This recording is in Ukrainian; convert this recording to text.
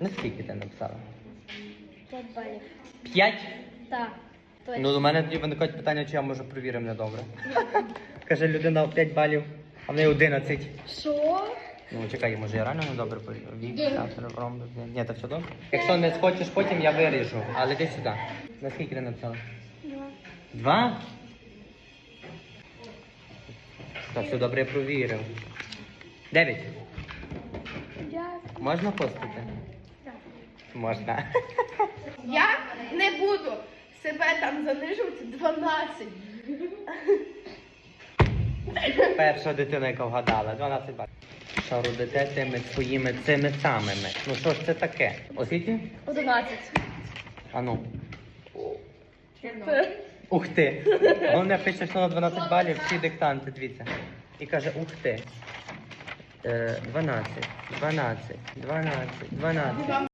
Ну скільки ти написала? 5 балів. П'ять? Так. Ну, до мене тоді виникають питання, чи я може провірив недобре. Каже, людина 5 балів, а в неї 11. Що? Ну, чекай, може я реально недобре? Вік. Ні, це все добре. Якщо не схочеш, потім я виріжу. Але йди сюди. На скільки ти написала? Два? Так, все добре я провірив. Дев'ять. Можна постити? Можна. Я не буду себе там занижувати 12. Перша дитина, яка вгадала, 12 балів. Шарудите тими своїми цими самими. Ну що ж це таке? Оскільки? 11. А ну. Ух ти! Головне пише, що на 12 балів всі диктанти, дивіться. І каже, ух ти. Е, 12, 12, 12, 12.